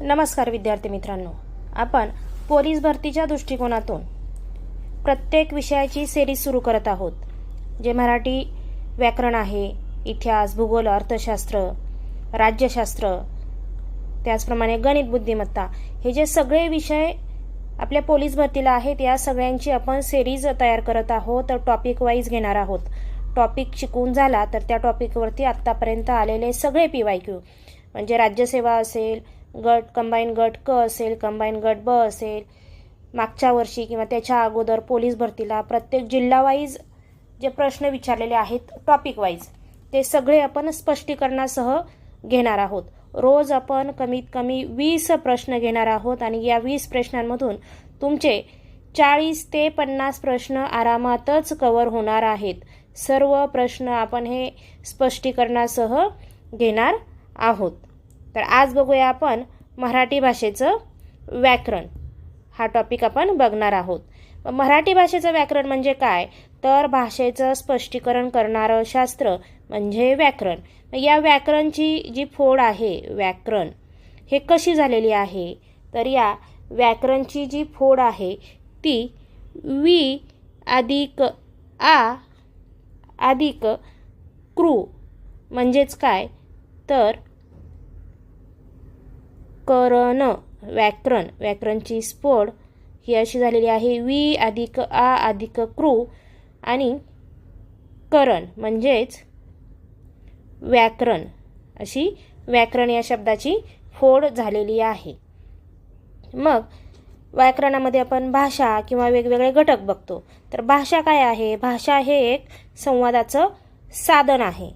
नमस्कार विद्यार्थी मित्रांनो. आपण पोलीस भरतीच्या दृष्टिकोनातून प्रत्येक विषयाची सेरीज सुरू करत आहोत. जे मराठी व्याकरण आहे इतिहास भूगोल अर्थशास्त्र राज्यशास्त्र त्याचप्रमाणे गणित बुद्धिमत्ता हे जे सगळे विषय आपल्या पोलीस भरतीला आहेत या सगळ्यांची आपण सेरीज तयार करत आहोत. टॉपिक वाईज घेणार आहोत. टॉपिक शिकून झाला तर त्या टॉपिकवरती आत्तापर्यंत आलेले सगळे पी वाय क्यू म्हणजे राज्यसेवा असेल गट कंबाईन गट क असेल कंबाईन गट ब असेल मागच्या वर्षी किंवा त्याच्या अगोदर पोलीस भरतीला प्रत्येक जिल्हावाईज जे प्रश्न विचारलेले आहेत टॉपिक वाईज ते सगळे आपण स्पष्टीकरणासह घेणार आहोत. रोज आपण कमीत कमी वीस प्रश्न घेणार आहोत आणि या वीस प्रश्नांमधून तुमचे चाळीस ते पन्नास प्रश्न आरामातच कवर होणार आहेत. सर्व प्रश्न आपण हे स्पष्टीकरणासह घेणार आहोत. तर आज बघूया आपण मराठी भाषेचं व्याकरण. हा टॉपिक आपण बघणार आहोत. मराठी भाषेचं व्याकरण म्हणजे काय? तर भाषेचं स्पष्टीकरण करणारं शास्त्र म्हणजे व्याकरण. या व्याकरणची जी फोड आहे व्याकरण हे कशी झालेली आहे? तर या व्याकरणची जी फोड आहे ती वी अधिक आ अधिक क्रू म्हणजेच काय? तर करण व्याकरण. व्याकरणची स्फोड ही अशी झालेली आहे. वी अधिक आ अधिक क्रू आणि करण म्हणजेच व्याकरण. अशी व्याकरण या शब्दाची फोड झालेली आहे. मग व्याकरणामध्ये आपण भाषा किंवा वेगवेगळे घटक बघतो. तर भाषा काय आहे? भाषा हे एक संवादाचं साधन आहे.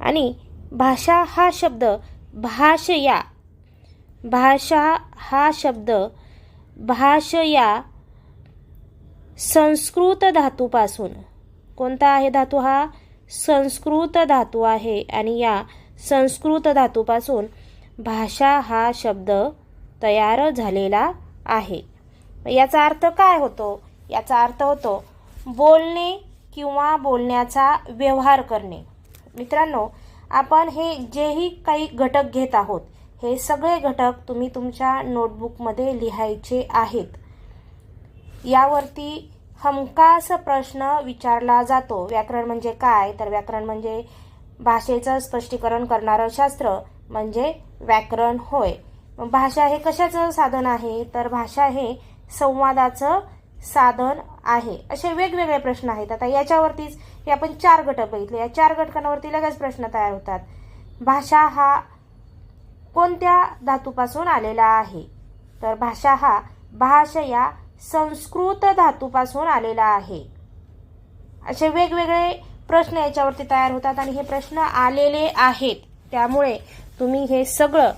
आणि भाषा हा शब्द भाषया. भाषा हा शब्द भाषया संस्कृत धातूपासून. कोणता आहे धातू हा? संस्कृत धातू आहे आणि या संस्कृत धातूपासून भाषा हा शब्द तयार झालेला आहे. याचा अर्थ काय होतो? याचा अर्थ होतो बोलणे किंवा बोलण्याचा व्यवहार करणे. मित्रांनो आपण हे जेही काही घटक घेत आहोत हे सगळे घटक तुम्ही तुमच्या नोटबुकमध्ये लिहायचे आहेत. यावरती हमखास प्रश्न विचारला जातो. व्याकरण म्हणजे काय? तर व्याकरण म्हणजे भाषेचं स्पष्टीकरण करणारं शास्त्र म्हणजे व्याकरण होय. भाषा हे कशाचं साधन आहे? तर भाषा हे संवादाचं साधन आहे. असे वेगवेगळे प्रश्न आहेत. आता याच्यावरतीच हे आपण चार घटक बघितले. या चार घटकांवरती लगेच प्रश्न तयार होतात. भाषा हा कोणत्या धातूपासून आलेला आहे? तर भाषा हा भाष या संस्कृत धातूपासून आलेला आहे. असे वेगवेगळे प्रश्न याच्यावरती तयार होतात आणि हे प्रश्न आलेले आहेत. त्यामुळे तुम्ही हे सगळं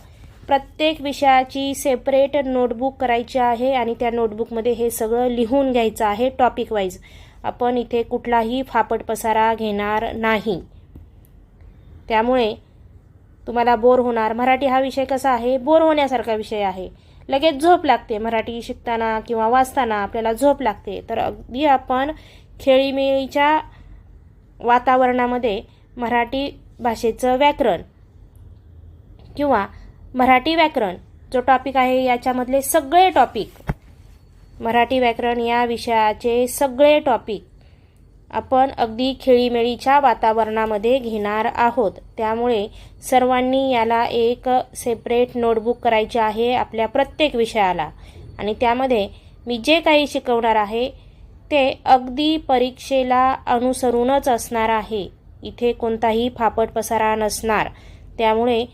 प्रत्येक विषयाची सेपरेट नोटबुक करायची आहे आणि त्या नोटबुकमध्ये हे सगळं लिहून घ्यायचं आहे टॉपिक वाईज आपण इथे कुठलाही फापट पसारा घेणार नाही. त्यामुळे तुम्हाला बोर होणार. मराठी हा विषय कसा आहे? बोर होण्यासारखा विषय आहे. लगेच झोप लागते. मराठी शिकताना किंवा वाचताना आपल्याला झोप लागते. तर अगदी आपण खेळीमेळीच्या वातावरणामध्ये मराठी भाषेचं व्याकरण किंवा मराठी व्याकरण जो टॉपिक आहे याच्यामधले सगळे टॉपिक मराठी व्याकरण या विषयाचे सगळे टॉपिक आपण अगदी खेळीमेळीच्या वातावरणामध्ये घेणार आहोत. त्यामुळे सर्वांनी याला एक सेपरेट नोटबुक करायची आहे आपल्या प्रत्येक विषयाला. आणि त्यामध्ये मी जे काही शिकवणार आहे ते अगदी परीक्षेला अनुसरूनच असणार आहे. इथे कोणताही फापट पसारा नसणार. त्यामुळे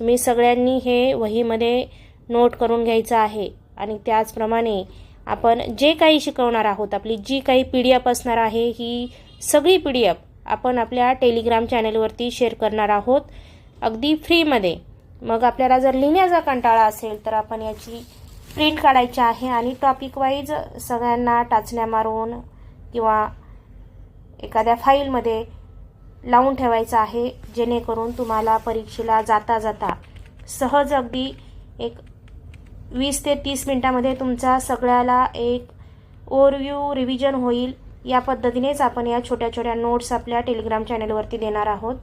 मी सगळ्यांनी हे वहीमध्ये नोट करून घ्यायचं आहे. आणि त्याचप्रमाणे आपण जे काही शिकवणार आहोत आपली जी काही पी डी एफ असणार आहे ही सगळी पी डी एफ आपण आपल्या टेलिग्राम चॅनलवरती शेअर करणार आहोत. अगदी फ्रीमध्ये मग आपल्याला जर लिहिण्याचा कंटाळा असेल तर आपण याची प्रिंट काढायची आहे आणि टॉपिक वाईज सगळ्यांना टाचण्या मारून किंवा एखाद्या फाईलमध्ये लावून ठेवायचं आहे जेणेकरून तुम्हाला परीक्षेला जाता जाता सहज अगदी एक वीस ते तीस मिनटामध्ये तुमचा सगळ्याला एक ओव्हरव्ह्यू रिव्हिजन होईल. या पद्धतीनेच आपण या छोट्या छोट्या नोट्स आपल्या टेलिग्राम चॅनलवरती देणार आहोत.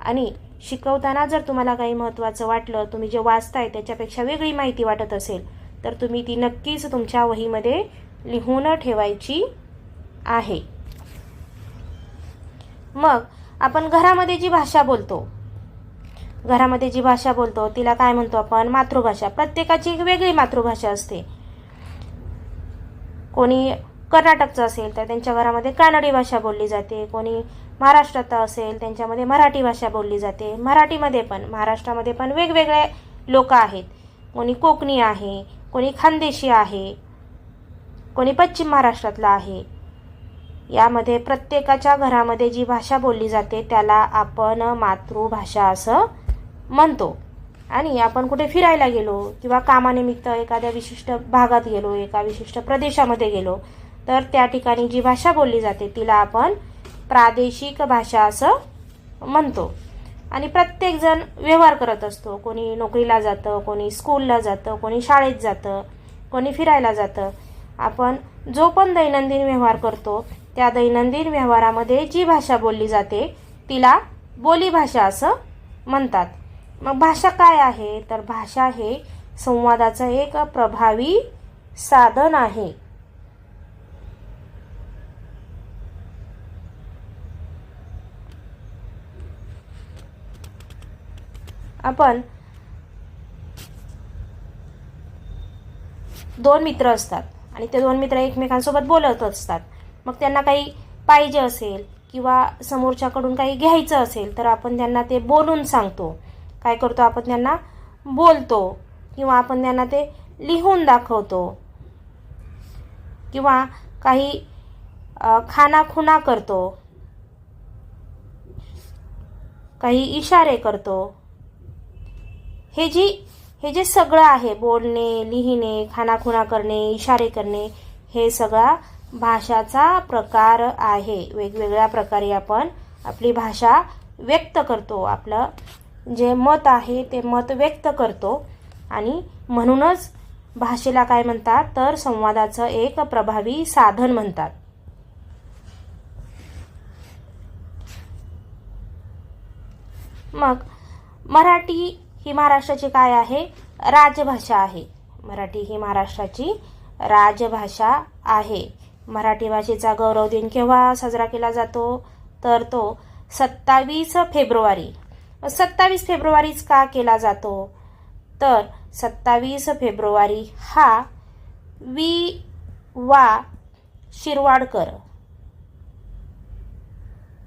आणि शिकवताना जर तुम्हाला काही महत्त्वाचं वाटलं तुम्ही जे वाचताय त्याच्यापेक्षा वेगळी माहिती वाटत असेल तर तुम्ही ती नक्कीच तुमच्या वहीमध्ये लिहून ठेवायची आहे. मग आपण घरामध्ये जी भाषा बोलतो घरामध्ये जी भाषा बोलतो तिला काय म्हणतो आपण? मातृभाषा. प्रत्येकाची एक वेगळी मातृभाषा असते. कोणी कर्नाटकचं असेल तर त्यांच्या घरामध्ये कानडी भाषा बोलली जाते. कोणी महाराष्ट्रात असेल त्यांच्यामध्ये मराठी भाषा बोलली जाते. मराठीमध्ये पण महाराष्ट्रामध्ये पण वेगवेगळे लोक आहेत. कोणी कोकणी आहे कोणी खानदेशी आहे कोणी पश्चिम महाराष्ट्रातला आहे. यामध्ये प्रत्येकाच्या घरामध्ये जी भाषा बोलली जाते त्याला आपण मातृभाषा असं म्हणतो. आणि आपण कुठे फिरायला गेलो किंवा कामानिमित्त एखाद्या विशिष्ट भागात गेलो एका विशिष्ट प्रदेशामध्ये गेलो तर त्या ठिकाणी जी भाषा बोलली जाते तिला आपण प्रादेशिक भाषा असं म्हणतो. आणि प्रत्येकजण व्यवहार करत असतो. कोणी नोकरीला जातं कोणी स्कूलला जातं कोणी शाळेत जातं कोणी फिरायला जातं. आपण जो पण दैनंदिन व्यवहार करतो त्या दैनंदिन व्यवहारामध्ये जी भाषा बोलली जाते तिला बोलीभाषा असं म्हणतात. मग भाषा काय आहे? तर भाषा हे संवादाचं एक प्रभावी साधन आहे. आपण दोन मित्र असतात आणि ते दोन मित्र एकमेकांसोबत बोलत असतात. मग त्यांना काही पाहिजे असेल किंवा समोरच्याकडून काही घ्यायचं असेल तर आपण त्यांना ते बोलून सांगतो. काय करतो आपण त्यांना बोलतो किंवा आपण त्यांना ते लिहून दाखवतो. किंवा काही खानाखुणा करतो. काही इशारे करतो. हे जी हे जे सगळं आहे बोलणे लिहिणे खानाखुणा करणे इशारे करणे हे सगळा भाषाचा प्रकार आहे. वेगवेगळ्या प्रकारे आपण आपली भाषा व्यक्त करतो आपलं जे मत आहे ते मत व्यक्त करतो. आणि म्हणूनच भाषेला काय म्हणतात? तर संवादाचं एक प्रभावी साधन म्हणतात. मग मराठी ही महाराष्ट्राची काय आहे? राजभाषा आहे. मराठी ही महाराष्ट्राची राजभाषा आहे. मराठी भाषेचा गौरव दिन केव्हा साजरा केला जातो? तर तो सत्तावीस फेब्रुवारी. सत्तावीस फेब्रुवारीच का केला जातो? तर सत्तावीस फेब्रुवारी हा वी. वा. शिरवाडकर.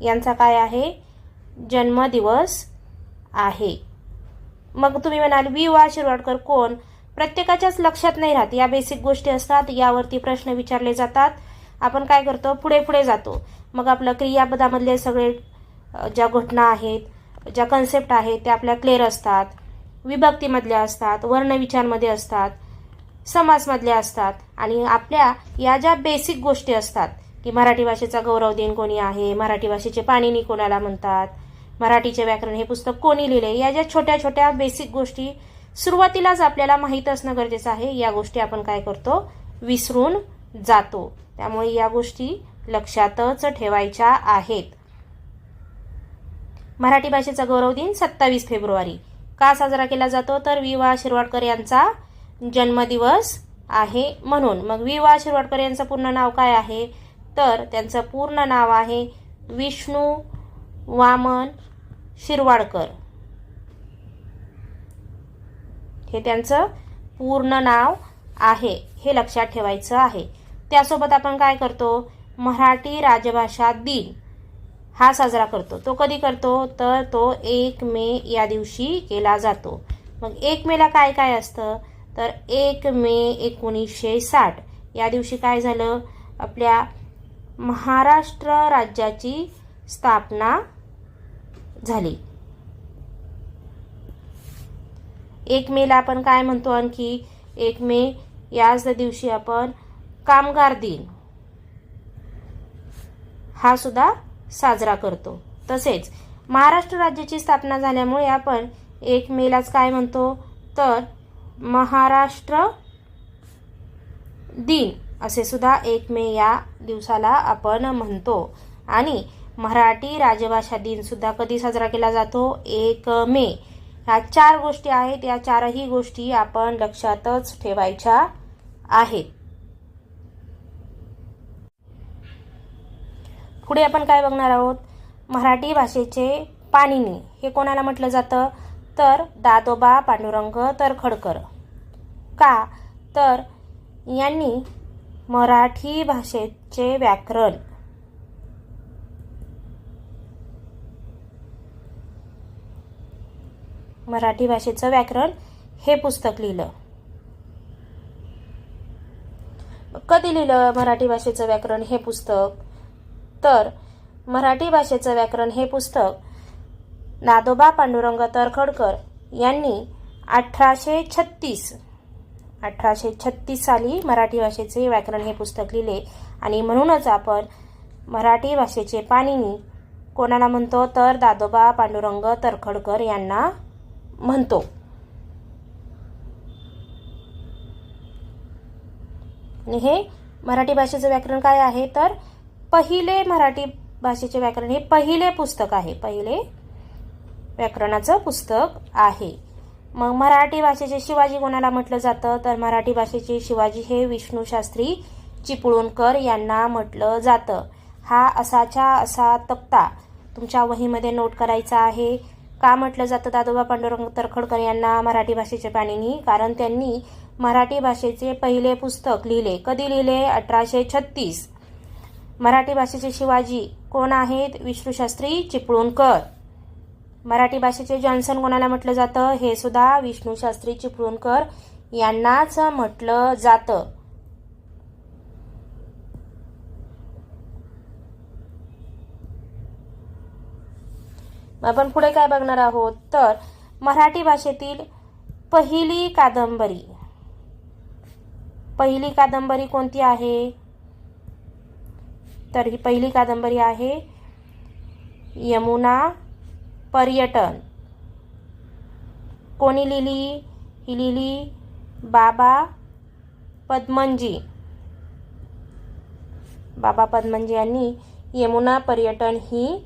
यांचा काय आहे? जन्मदिवस आहे. मग तुम्ही म्हणाल वी. वा. शिरवाडकर कोण? प्रत्येकाच्याच लक्षात नाही राहत. या बेसिक गोष्टी असतात यावरती प्रश्न विचारले जातात. आपण काय करतो? पुढे पुढे जातो. मग आपलं क्रियापदामधले सगळे ज्या घटना आहेत ज्या कन्सेप्ट आहेत त्या आपल्या क्लिअर असतात. विभक्तीमधल्या असतात वर्णविचारमध्ये असतात समाजमधल्या असतात आणि आपल्या या ज्या बेसिक गोष्टी असतात की मराठी भाषेचा गौरव दिन कोणी आहे मराठी भाषेचे पाणिनी कोणाला म्हणतात मराठीचे व्याकरण हे पुस्तक कोणी लिहिले या ज्या छोट्या छोट्या बेसिक गोष्टी सुरुवातीलाच आपल्याला माहीत असणं गरजेचं आहे या गोष्टी आपण काय करतो? विसरून जातो. त्यामुळे या गोष्टी लक्षातच ठेवायच्या आहेत. मराठी भाषेचा गौरव दिन सत्तावीस फेब्रुवारी. का साजरा केला जातो? तर वि वा शिरवाडकर यांचा जन्मदिवस आहे म्हणून. मग वि वा शिरवाडकर यांचं पूर्ण नाव काय आहे? तर त्यांचं पूर्ण नाव आहे विष्णू वामन शिरवाडकर. हे त्यांचं पूर्ण नाव आहे हे लक्षात ठेवायचं आहे. त्यासोबत आपण काय करतो? मराठी राजभाषा दिन. हा साजरा करतो. तो कधी करतो? तर तो एक मे या दिवशी केला जातो. मग एक मेला काय काय असतं? तर एक मे एकोणीसशे साठ. या दिवशी काय झालं? आपल्या महाराष्ट्र राज्याची स्थापना झाली. एक मेला आपण काय म्हणतो आणखी? एक मे याच दिवशी आपण कामगार दिन. हा सुद्धा साजरा करतो. तसेच महाराष्ट्र राज्याची स्थापना झाल्यामुळे आपण एक मेलाच काय म्हणतो? तर महाराष्ट्र दिन असे सुद्धा एक मे या दिवसाला आपण म्हणतो. आणि मराठी राजभाषा दिन सुद्धा कधी साजरा केला जातो? एक मे. ह्या चार गोष्टी आहेत. या चारही गोष्टी आपण लक्षातच ठेवायच्या आहेत. पुढे आपण काय बघणार आहोत? मराठी भाषेचे पाणिनी. हे कोणाला म्हटलं जातं? तर दादोबा पांडुरंग तर खडकर. का? तर यांनी मराठी भाषेचे व्याकरण. मराठी भाषेचं व्याकरण हे पुस्तक लिहिलं. कधी लिहिलं मराठी भाषेचं व्याकरण हे पुस्तक? तर मराठी भाषेचं व्याकरण हे पुस्तक नादोबा पांडुरंग तरखडकर यांनी अठराशे छत्तीस अठराशे छत्तीस साली मराठी भाषेचे व्याकरण हे पुस्तक लिहिले. आणि म्हणूनच आपण मराठी भाषेचे पाणिनी कोणाला म्हणतो? तर दादोबा पांडुरंग तरखडकर यांना म्हणतो. आणि हे मराठी भाषेचं व्याकरण काय आहे? तर पहिले मराठी भाषेचे व्याकरण हे पहिले पुस्तक आहे. पहिले व्याकरणाचं पुस्तक आहे. मग मराठी भाषेचे शिवाजी कोणाला म्हटलं जातं? तर मराठी भाषेचे शिवाजी हे विष्णू शास्त्री चिपळूणकर यांना म्हटलं जातं. हा असाच्या असा तक्ता तुमच्या वहीमध्ये नोट करायचा आहे. का म्हटलं जातं? दादोबा पांडुरंग तरखडकर यांना मराठी भाषेचे पाणिनी कारण त्यांनी मराठी भाषेचे पहिले पुस्तक लिहिले. कधी लिहिले? अठराशे छत्तीस. मराठी भाषेचे शिवाजी कोण आहेत? विष्णूशास्त्री चिपळूणकर. मराठी भाषेचे जॉन्सन कोणाला म्हटलं जातं? हे सुद्धा विष्णूशास्त्री चिपळूणकर यांनाच म्हटलं जातं. आपण पुढे काय बघणार आहोत? तर मराठी भाषेतील पहिली कादंबरी. पहिली कादंबरी कोणती आहे? तर ही पहिली कादंबरी आहे यमुना पर्यटन. कोणी लिहिली? ही लिहिली बाबा पद्मनजी. बाबा पद्मनजी यांनी यमुना पर्यटन ही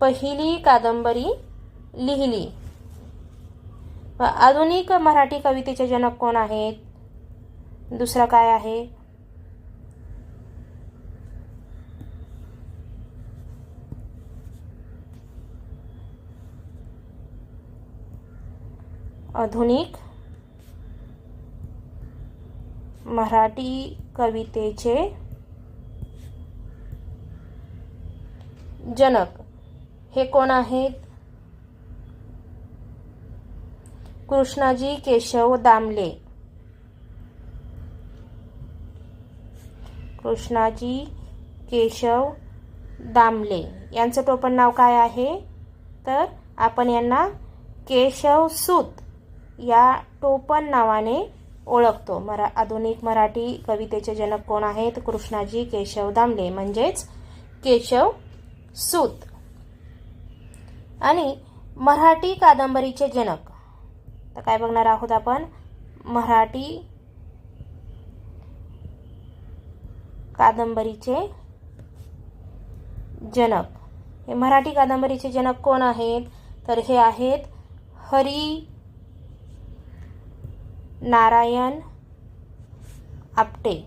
पहिली कादंबरी लिहिली. आधुनिक मराठी कवितेचे जनक कोण आहेत? दुसरं काय आहे? आधुनिक मराठी कवितेचे जनक. हे कोण आहेत? कृष्णाजी केशव दामले. कृष्णाजी केशव दामले. यांचं टोपण नाव काय आहे? तर आपण यांना केशव सूत. या टोपण नावाने ओळखतो. मरा आधुनिक मराठी कवितेचे जनक कोण आहेत? कृष्णाजी केशव दामले म्हणजेच केशव सूत. आणि मराठी कादंबरीचे जनक. तर काय बघणार आहोत आपण? मराठी कादंबरीचे जनक. हे मराठी कादंबरीचे जनक कोण आहेत? तर हे आहेत हरी नारायण आपटे.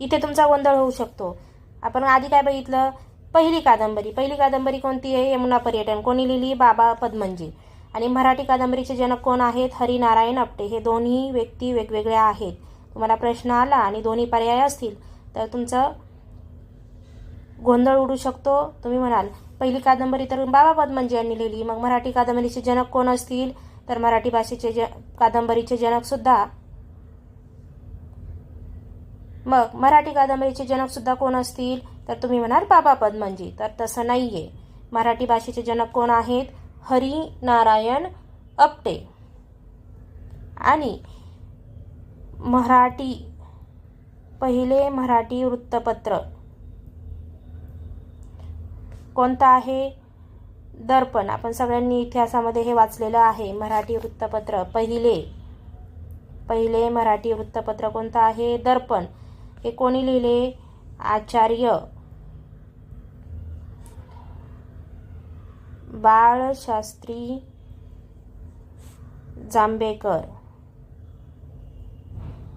इथे तुमचा गोंधळ होऊ शकतो. आपण आधी काय बघितलं? पहिली कादंबरी. पहिली कादंबरी कोणती आहे? यमुना पर्यटन. कोणी लिहिली? बाबा पद्मनजी. आणि मराठी कादंबरीचे जनक कोण आहेत? हरिनारायण आपटे. हे दोन्ही व्यक्ती वेगवेगळ्या आहेत. तुम्हाला प्रश्न आला आणि दोन्ही पर्याय असतील तर तुमचं गोंधळ उडू शकतो. तुम्ही म्हणाल पहिली कादंबरी तर बाबा पद्मनजी यांनी लिहिली. मग मराठी कादंबरीचे जनक कोण असतील? तर मराठी भाषेचे ज कादंबरीचे जनकसुद्धा मग मराठी कादंबरीचे जनकसुद्धा कोण असतील? तर तुम्ही म्हणाल बाबा पद्मनजी. तर तसं नाही आहे मराठी भाषेचे जनक कोण आहेत? हरी नारायण अपटे. आणि मराठी पहिले मराठी वृत्तपत्र कोणतं आहे? दर्पण. आपण सगळ्यांनी इतिहासामध्ये हे वाचलेलं आहे. मराठी वृत्तपत्र. पहिले पहिले मराठी वृत्तपत्र कोणतं आहे? दर्पण. हे कोणी लिहिले? आचार्य बाळशास्त्री जांभेकर.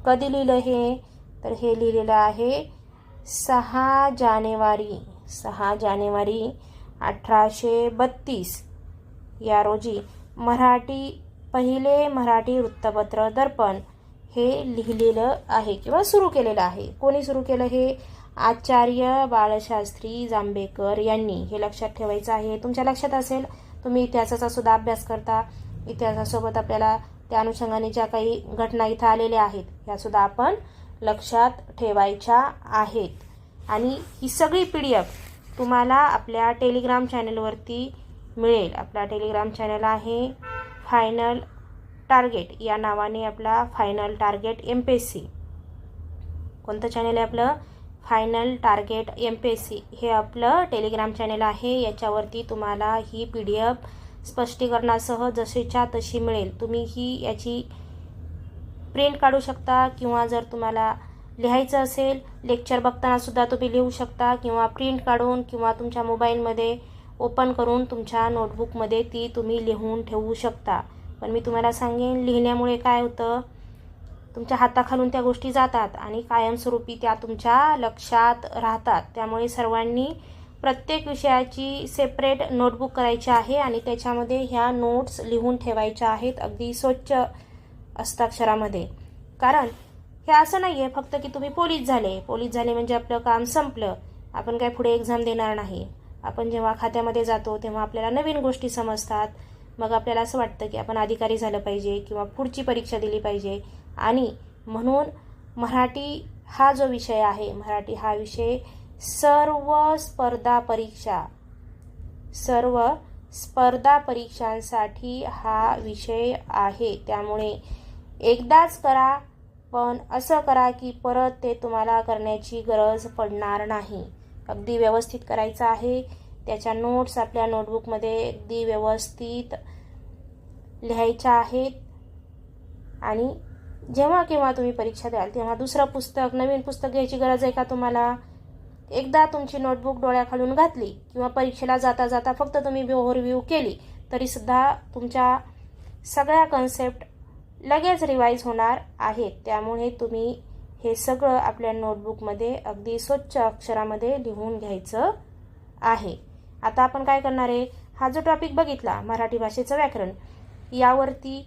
कधी लिहिलं हे? तर हे लिहिलेलं आहे सहा जानेवारी. सहा जानेवारी अठराशे बत्तीस. या रोजी मराठी पहिले मराठी वृत्तपत्र दर्पण हे लिहिलेलं आहे किंवा सुरू केलेलं आहे. कोणी सुरू केलं हे? आचार्य बाळशास्त्री जांभेकर यांनी. हे लक्षात ठेवायचं आहे. तुमच्या लक्षात असेल तुम्ही इतिहासाचा सुद्धा अभ्यास करता. इतिहासासोबत आपल्याला त्या अनुषंगाने ज्या काही घटना इथं आलेल्या आहेत ह्या सुद्धा आपण लक्षात ठेवायच्या आहेत. आणि ही सगळी पी डी एफ तुम्हाला आपल्या टेलिग्राम चॅनलवरती मिळेल. आपला टेलिग्राम चॅनल आहे फायनल टार्गेट या नावाने आपला final target M P S C कोणतं चॅनल आहे आपलं? Final target M P S C हे आपलं टेलिग्राम चॅनल आहे. याच्यावरती तुम्हाला ही पी डी एफ स्पष्टीकरणासह जशीच्या तशी मिळेल. तुम्ही ही याची प्रिंट काढू शकता किंवा जर तुम्हाला लिहायचं असेल लेक्चर बघताना सुद्धा तुम्ही लिहू शकता किंवा प्रिंट काढून किंवा तुमच्या मोबाईलमध्ये ओपन करून तुमच्या नोटबुकमध्ये ती तुम्ही लिहून ठेवू शकता. पण मी तुम्हाला सांगेन लिहिण्यामुळे काय होतं तुमच्या हाताखालून त्या गोष्टी जातात आणि कायमस्वरूपी त्या तुमच्या लक्षात राहतात. त्यामुळे सर्वांनी प्रत्येक विषयाची सेपरेट नोटबुक करायची आहे आणि त्याच्यामध्ये ह्या नोट्स लिहून ठेवायच्या आहेत अगदी स्वच्छ हस्ताक्षरामध्ये. कारण हे असं नाही आहे फक्त की तुम्ही पोलीस झाले. पोलीस झाले म्हणजे आपलं काम संपलं. आपण काय पुढे एक्झाम देणार नाही. आपण जेव्हा खात्यामध्ये जातो तेव्हा आपल्याला नवीन गोष्टी समजतात. मग आपल्याला असं वाटतं की आपण अधिकारी झालं पाहिजे किंवा पुढची परीक्षा दिली पाहिजे. आणि म्हणून मराठी हा जो विषय आहे मराठी हा विषय सर्व स्पर्धा परीक्षा सर्व स्पर्धा परीक्षांसाठी हा विषय आहे. त्यामुळे एकदाच करा पण असं करा की परत ते तुम्हाला करण्याची गरज पडणार नाही. अगदी व्यवस्थित करायचं आहे. त्याच्या नोट्स आपल्या नोटबुकमध्ये अगदी व्यवस्थित लिहायच्या आहेत. आणि जेव्हा केव्हा तुम्ही परीक्षा द्याल तेव्हा दुसरं पुस्तक नवीन पुस्तक घ्यायची गरज आहे का तुम्हाला? एकदा तुमची नोटबुक डोळ्याखालून घातली किंवा परीक्षेला जाता जाता फक्त तुम्ही ओव्हरव्ह्यू केली तरीसुद्धा तुमच्या सगळ्या कन्सेप्ट लगेच रिवाईज होणार आहेत त्यामुळे तुम्ही हे सगळं आपल्या नोटबुकमध्ये अगदी स्वच्छ अक्षरामध्ये लिहून घ्यायचं आहे. आता आपण काय करणार आहे? हा जो टॉपिक बघितला मराठी भाषेचं व्याकरण यावरती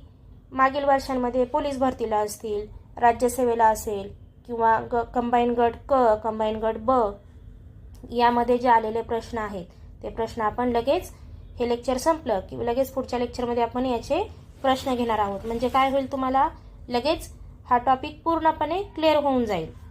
मागील वर्षांमध्ये पोलीस भरतीला असतील राज्यसेवेला असेल किंवा ग कंबाईन गट क कंबाईन गट ब यामध्ये जे आलेले प्रश्न आहेत ते प्रश्न आपण लगेच हे लेक्चर संपलं की लगेच पुढच्या लेक्चरमध्ये आपण याचे प्रश्न घेणार आहोत. म्हणजे काय होईल तुम्हाला? लगेच हा टॉपिक पूर्णपणे क्लिअर होऊन जाईल.